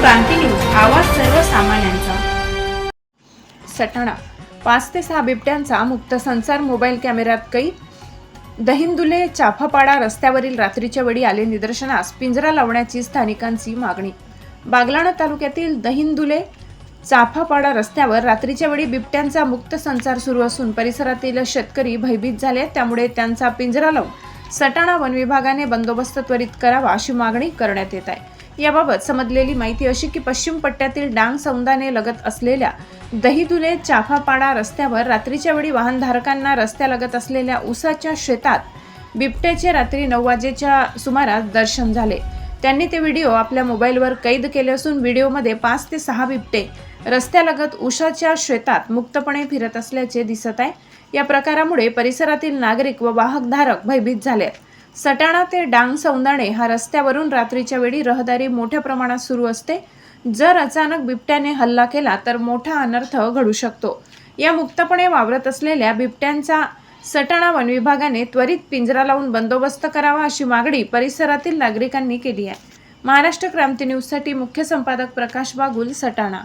क्रांती news आवाज सर्वसामान्यांचा. सटाणा पाच ते सहा बिबट्यांचा मुक्त संसार मोबाईल कॅमेऱ्यात कैद. दहिंदुले चाफापाडा रस्त्यावरील रात्रीच्या वेळी आले निदर्शनास पिंजरा लावण्याची स्थानिकांची मागणी. बागलाणा तालुक्यातील दहिंदुले चाफापाडा रस्त्यावर रात्रीच्या वेळी बिबट्यांचा मुक्त संचार सुरू असून परिसरातील शेतकरी भयभीत झाले त्यामुळे त्यांचा पिंजरा लावून सटाणा वन विभागाने बंदोबस्त त्वरित करावा अशी मागणी करण्यात येत आहे. याबाबत समजलेली माहिती अशी की पश्चिम पट्ट्यातील डांग सौंदाने लगत असलेल्या दहिदुले चाफापाडा रस्त्यावर रात्रीच्या वेळी वाहनधारकांना रस्त्यालगत असलेल्या उसाच्या शेतात बिबट्याचे रात्री नऊ वाजेच्या सुमारास दर्शन झाले त्यांनी ते व्हिडिओ आपल्या मोबाईलवर कैद केले असून व्हिडिओमध्ये पाच ते सहा बिबटे रस्त्यालगत उषाच्या शेतात मुक्तपणे फिरत असल्याचे दिसत आहे या प्रकारामुळे परिसरातील नागरिक व वाहकधारक भयभीत झाले आहेत. सटाणा ते डांग सौंदाणे हा रस्त्यावरून रात्रीच्या वेळी रहदारी मोठ्या प्रमाणात सुरू असते. जर अचानक बिबट्याने हल्ला केला तर मोठा अनर्थ घडू शकतो. या मुक्तपणे वावरत असलेल्या बिबट्यांचा सटाणा वन विभागाने त्वरित पिंजरा लावून बंदोबस्त करावा अशी मागणी परिसरातील नागरिकांनी केली आहे. महाराष्ट्र क्रांती न्यूजसाठी मुख्य संपादक प्रकाश बागुल सटाणा.